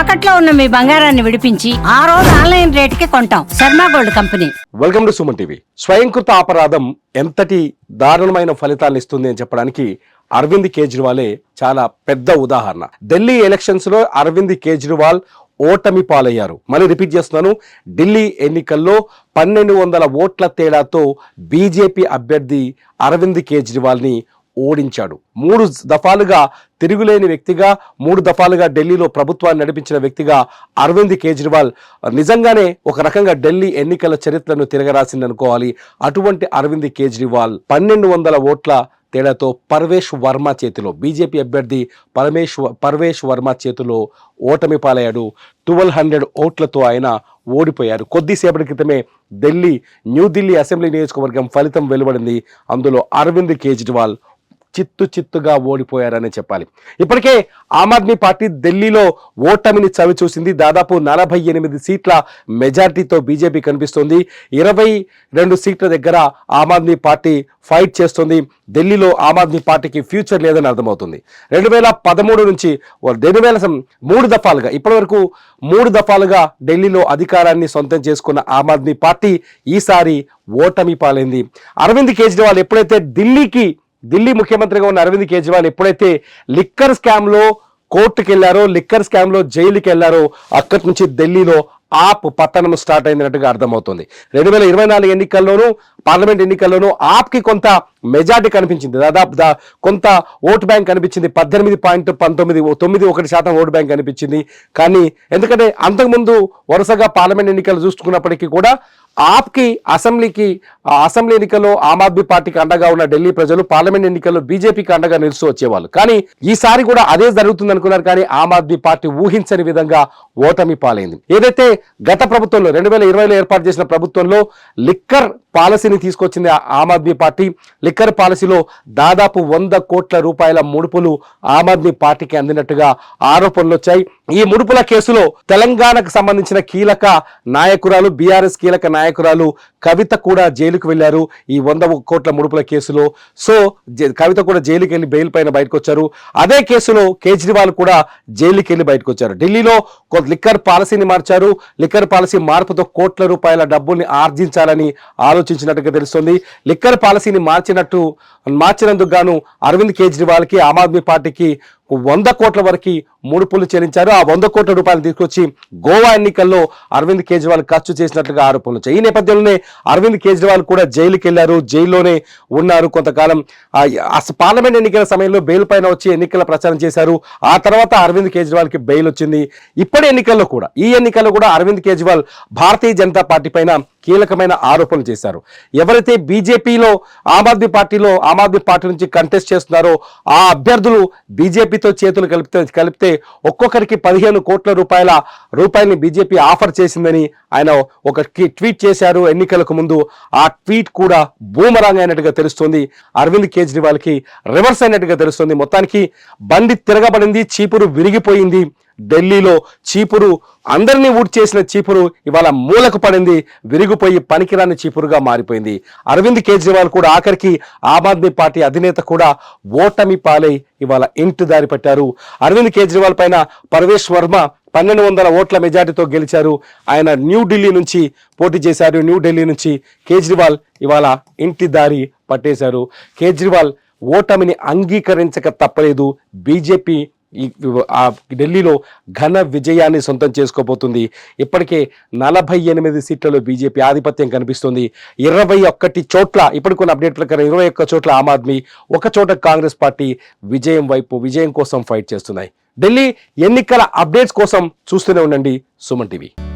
తాకట్లో ఉన్న మీ బంగారాన్ని విడిపించి ఆ రోజు ఆన్లైన్ రేటుకి కొంటాం. Sharma gold company. Welcome to Suman TV. స్వయంకృత అపరాధం ఎంతటి దారుణమైన ఫలితాలను ఇస్తుంది అని చెప్పడానికి అరవింద్ కేజ్రీవాలే చాలా పెద్ద ఉదాహరణ. ఢిల్లీ ఎలక్షన్స్లో అరవింద్ కేజ్రీవాల్ ఓటమి పాలయ్యారు. మళ్ళీ రిపీట్ చేస్తున్నాను. ఢిల్లీ ఎన్నికల్లో పన్నెండు వందల ఓట్ల తేడాతో బీజేపీ అభ్యర్థి అరవింద్ కేజ్రీవాల్ని ఓడించాడు. మూడు దఫాలుగా తిరుగులేని వ్యక్తిగా మూడు దఫాలుగా ఢిల్లీలో ప్రభుత్వాన్ని నడిపించిన వ్యక్తిగా అరవింద్ కేజ్రీవాల్ నిజంగానే ఒక రకంగా ఢిల్లీ ఎన్నికల చరిత్రను తిరగరాసింది అనుకోవాలి. అటువంటి అరవింద్ కేజ్రీవాల్ పన్నెండు వందల ఓట్ల తేడాతో పర్వేష్ వర్మ చేతిలో బీజేపీ అభ్యర్థి పరమేశ్ పర్వేష్ వర్మ చేతిలో ఓటమి పాలయ్యాడు. ట్వెల్వ్ హండ్రెడ్ ఓట్లతో ఆయన ఓడిపోయారు. కొద్దిసేపటి క్రితమే ఢిల్లీ న్యూఢిల్లీ అసెంబ్లీ నియోజకవర్గం ఫలితం వెలువడింది. అందులో అరవింద్ కేజ్రీవాల్ చిత్తు చిత్తుగా ఓడిపోయారని చెప్పాలి. ఇప్పటికే ఆమ్ ఆద్మీ పార్టీ ఢిల్లీలో ఓటమిని చవి చూసింది. దాదాపు నలభై ఎనిమిది సీట్ల మెజార్టీతో బీజేపీ కనిపిస్తుంది. ఇరవై రెండు సీట్ల దగ్గర ఆమ్ ఆద్మీ పార్టీ ఫైట్ చేస్తుంది. ఢిల్లీలో ఆమ్ ఆద్మీ పార్టీకి ఫ్యూచర్ లేదని అర్థమవుతుంది. రెండు వేల పదమూడు నుంచి రెండు వేల సం- మూడు దఫాలుగా ఇప్పటివరకు మూడు దఫాలుగా ఢిల్లీలో అధికారాన్ని సొంతం చేసుకున్న ఆమ్ ఆద్మీ పార్టీ ఈసారి ఓటమి పాలైంది. అరవింద్ కేజ్రీవాల్ ఎప్పుడైతే ఢిల్లీకి ఢిల్లీ ముఖ్యమంత్రిగా ఉన్న అరవింద్ కేజ్రీవాల్ ఎప్పుడైతే లిక్కర్ స్కామ్లో కోర్టుకి వెళ్ళారో లిక్కర్ స్కామ్లో జైలుకి వెళ్ళారో అక్కడి నుంచి ఢిల్లీలో ఆప్ పతనం స్టార్ట్ అయినట్టుగా అర్థమవుతుంది. రెండు వేల ఇరవై నాలుగు ఎన్నికల్లోనూ పార్లమెంట్ ఎన్నికల్లోనూ ఆప్కి కొంత మెజార్టీ కనిపించింది. దాదాపు దా కొంత ఓటు బ్యాంక్ కనిపించింది. పద్దెనిమిది పాయింట్ పంతొమ్మిది తొమ్మిది ఒకటి శాతం ఓటు బ్యాంక్ కనిపించింది. కానీ ఎందుకంటే అంతకుముందు వరుసగా పార్లమెంట్ ఎన్నికలు చూసుకున్నప్పటికీ కూడా ఆప్కి అసెంబ్లీకి అసెంబ్లీ ఎన్నికల్లో ఆమ్ ఆద్మీ పార్టీకి అండగా ఉన్న ఢిల్లీ ప్రజలు పార్లమెంట్ ఎన్నికల్లో బీజేపీకి అండగా నిలుస్తూ వచ్చేవాళ్ళు. కానీ ఈసారి కూడా అదే జరుగుతుంది అనుకున్నారు కానీ ఆమ్ ఆద్మీ పార్టీ ఊహించని విధంగా ఓటమి పాలైంది. ఏదైతే గత ప్రభుత్వంలో రెండు వేల ఇరవైలో ఏర్పాటు చేసిన ప్రభుత్వంలో లిక్కర్ పాలసీని తీసుకొచ్చింది ఆమ్ ఆద్మీ పార్టీ. లిక్కర్ పాలసీలో దాదాపు వంద కోట్ల రూపాయల ముడుపులు ఆమ్ ఆద్మీ పార్టీకి అందినట్టుగా ఆరోపణలు వచ్చాయి. ఈ ముడుపుల కేసులో తెలంగాణకు సంబంధించిన కీలక నాయకురాలు బీఆర్ఎస్ కీలక నాయకురాలు కవిత కూడా జైలుకు వెళ్ళారు ఈ వంద కోట్ల ముడుపుల కేసులో. సో కవిత కూడా జైలుకి వెళ్ళి బెయిల్ పైన బయటకు వచ్చారు అదే కేసులో కేజ్రీవాల్ కూడా జైలుకి వెళ్ళి బయటకు వచ్చారు ఢిల్లీలో లిక్కర్ పాలసీని మార్చారు. లిక్కర్ పాలసీ మార్పుతో కోట్ల రూపాయల డబ్బుల్ని ఆర్జించాలని ఆలోచించినట్టుగా తెలుస్తుంది. లిక్కర్ పాలసీని మార్చినట్టు మార్చినందుకు గాను అరవింద్ కేజ్రీవాల్కి ఆమ్ ఆద్మీ పార్టీకి వంద కోట్ల వరకు ముడుపులు చెల్లించారు. ఆ వంద కోట్ల రూపాయలు తీసుకొచ్చి గోవా ఎన్నికల్లో అరవింద్ కేజ్రీవాల్ ఖర్చు చేసినట్లుగా ఆరోపణలు వచ్చాయి ఈ నేపథ్యంలోనే అరవింద్ కేజ్రీవాల్ కూడా జైలుకి వెళ్ళారు జైల్లోనే ఉన్నారు కొంతకాలం. ఆ, పార్లమెంట్ ఎన్నికల సమయంలో బెయిల్ పైన వచ్చి ఎన్నికల ప్రచారం చేశారు. ఆ తర్వాత అరవింద్ కేజ్రీవాల్కి బెయిల్ వచ్చింది. ఇప్పటి ఎన్నికల్లో కూడా ఈ ఎన్నికల్లో కూడా అరవింద్ కేజ్రీవాల్ భారతీయ జనతా పార్టీ పైన కీలకమైన ఆరోపణలు చేశారు. ఎవరైతే బీజేపీలో ఆమ్ ఆద్మీ పార్టీలో ఆమ్ ఆద్మీ పార్టీ నుంచి కంటెస్ట్ చేస్తున్నారో ఆ అభ్యర్థులు బీజేపీతో చేతులు కలిపితే కలిపితే ఒక్కొక్కరికి పదిహేను కోట్ల రూపాయల రూపాయలని బీజేపీ ఆఫర్ చేసిందని ఆయన ఒక ట్వీట్ చేశారు. ఎన్నికలకు ముందు ఆ ట్వీట్ కూడా బూమరాంగ్ అయినట్టుగా తెలుస్తుంది. అరవింద్ కేజ్రీవాల్కి రివర్స్ అయినట్టుగా తెలుస్తుంది. మొత్తానికి బండి తిరగబడింది చీపురు విరిగిపోయింది. ఢిల్లీలో చీపురు అందరినీ ఊడ్ చేసిన చీపురు ఇవాళ మూలకు పడింది విరిగిపోయి పనికిరాని చీపురుగా మారిపోయింది. అరవింద్ కేజ్రీవాల్ కూడా ఆఖరికి ఆమ్ ఆద్మీ పార్టీ అధినేత కూడా ఓటమి పాలై ఇవాళ ఇంటి దారి పట్టారు. అరవింద్ కేజ్రీవాల్ పైన పరవేష్ వర్మ పన్నెండు వందల ఓట్ల మెజార్టీతో గెలిచారు. ఆయన న్యూఢిల్లీ నుంచి పోటీ చేశారు. న్యూఢిల్లీ నుంచి కేజ్రీవాల్ ఇవాళ ఇంటి దారి పట్టేశారు. కేజ్రీవాల్ ఓటమిని అంగీకరించక తప్పలేదు. బీజేపీ ఈ ఆ ఢిల్లీలో ఘన విజయాన్ని సొంతం చేసుకోబోతుంది. ఇప్పటికే నలభై ఎనిమిది సీట్లలో బీజేపీ ఆధిపత్యం కనిపిస్తుంది. ఇరవై ఒక్కటి చోట్ల ఇప్పటికున్న అప్డేట్ ప్రకారం ఇరవై ఒక్క చోట్ల ఆమ్ ఆద్మీ ఒక చోట కాంగ్రెస్ పార్టీ విజయం వైపు విజయం కోసం ఫైట్ చేస్తున్నాయి. ఢిల్లీ ఎన్నికల అప్డేట్స్ కోసం చూస్తూనే ఉండండి సుమన్ టీవీ.